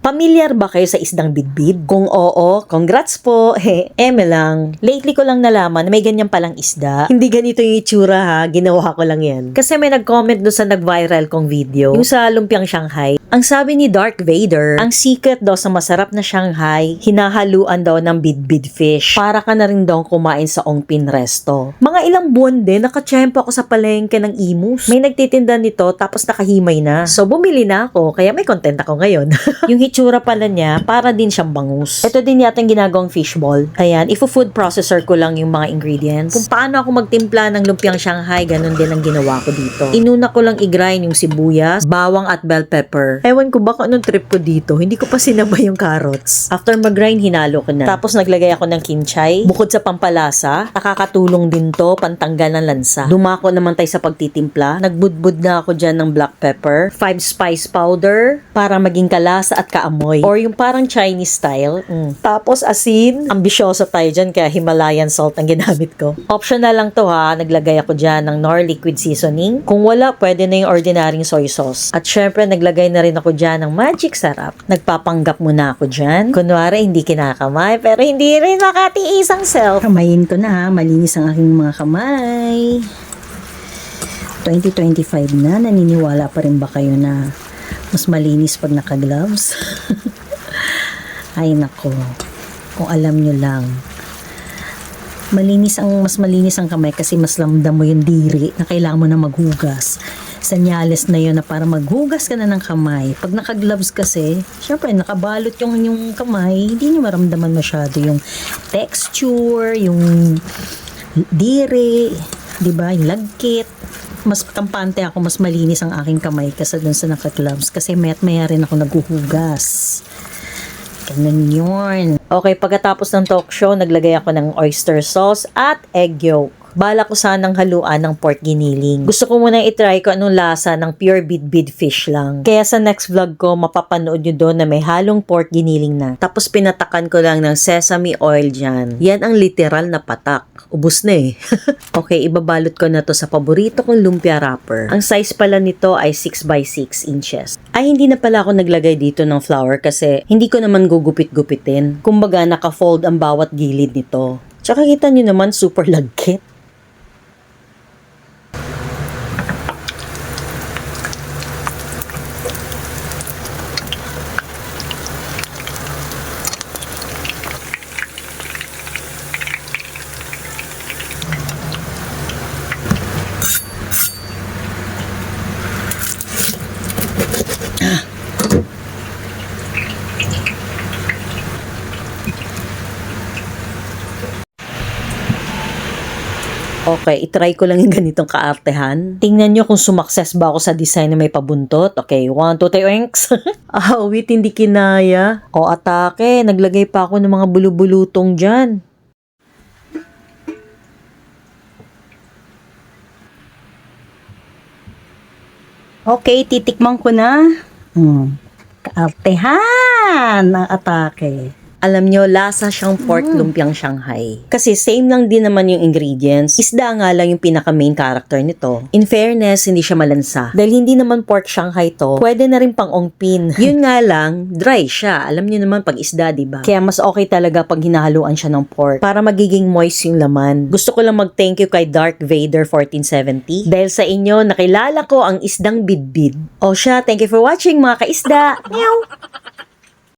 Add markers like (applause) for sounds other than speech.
Pamilyar ba kayo sa isdang bidbid? Kung oo, congrats po. He, (laughs) eme lang. Lately ko lang nalaman na may ganyan palang isda. Hindi ganito yung itsura ha, ginawa ko lang yan. Kasi may nag-comment doon sa nag-viral kong video, yung sa lumpiang Shanghai. Ang sabi ni Dark Vader, ang secret daw sa masarap na Shanghai, hinahaluan daw ng bidbid fish. Para ka na rin daw kumain sa Ongpin Resto. Mga ilang buwan din, nakachempo ako sa palengke ng imus. May nagtitinda nito tapos nakahimay na. So bumili na ako, kaya may content ako ngayon. (laughs) yung hitsura pala niya, para din siyang bangus. Ito din yata yung ginagawang fishball. Ayan, ifo-food processor ko lang yung mga ingredients. Kung paano ako magtimpla ng lumpiang Shanghai, ganun din ang ginawa ko dito. Inuna ko lang i-grind yung sibuyas, bawang at bell pepper. Ewan ko baka anong trip ko dito, hindi ko pa sinabay yung carrots. After mag-grind, hinalo ko na. Tapos naglagay ako ng kinchay. Bukod sa pampalasa, nakakatulong din to pantanggal ng lansa. Dumako naman tayo sa pagtitimpla. Nagbudbud na ako dyan ng black pepper, 5 spice powder para maging kalasa at kaamoy. Or yung parang Chinese style. Mm. Tapos asin. Ambisyoso tayo dyan kaya Himalayan salt ang ginamit ko. Optional lang to ha. Naglagay ako dyan ng Nor liquid seasoning. Kung wala, pwede na yung ordinaryong soy sauce. At syempre, naglagay na rin ako dyan ng magic sarap. Nagpapanggap muna ako dyan. Kunwari, hindi kinakamay, pero hindi rin nakatiis ang self. Kamayin ko na ha. Malinis ang aking mga kamay. 2025 na, naniniwala pa rin ba kayo na mas malinis pag naka-gloves? (laughs) Ay nako, kung alam nyo lang. Malinis ang, mas malinis ang kamay kasi mas lamdam mo yung diri na kailangan mo na maghugas. Senyales na yun na para maghugas ka na ng kamay. Pag naka-gloves kasi, syempre nakabalot yung yung kamay, hindi nyo maramdaman masyado yung texture, yung diri, 'di ba? Yung lagkit. Mas kampante ako, mas malinis ang aking kamay kasi dun sa naka-gloves kasi mayat maya rin ako naghuhugas. Ganun yun. Okay, pagkatapos ng talk show, naglagay ako ng oyster sauce at egg yolk. Bala ko sanang haluan ng pork giniling. Gusto ko muna itry ko anong lasa ng pure bid-bid fish lang. Kaya sa next vlog ko, mapapanood nyo doon na may halong pork giniling na. Tapos pinatakan ko lang ng sesame oil dyan. Yan ang literal na patak. Ubus na eh. (laughs) okay, ibabalot ko na to sa paborito kong lumpia wrapper. Ang size pala nito ay 6 by 6 inches. Ay, hindi na pala ako naglagay dito ng flour kasi hindi ko naman gugupit-gupitin. Kumbaga, naka-fold ang bawat gilid nito. Tsaka kita nyo naman, super lagkit. Okay, itry ko lang yung (laughs) ganitong kaartehan. Tingnan nyo kung sumakses ba ako sa design na may pabuntot. Okay, one, two, three, oinks. (laughs) ah, wait, hindi kinaya. O, atake. Naglagay pa ako ng mga bulubulutong dyan. Okay, titikman ko na. Hmm. Kaartehan ang atake. Alam nyo, lasa siyang pork lumpiang Shanghai. Kasi same lang din naman yung ingredients. Isda nga lang yung pinaka main character nito. In fairness, hindi siya malansa. Dahil hindi naman pork Shanghai to, pwede na rin pang ongpin. (laughs) Yun nga lang, dry siya. Alam nyo naman pag isda, di ba? Kaya mas okay talaga pag hinahaluan siya ng pork para magiging moist yung laman. Gusto ko lang mag-thank you kay Dark Vader 1470 dahil sa inyo nakilala ko ang isdang bidbid. O siya, thank you for watching mga kaisda. Meow!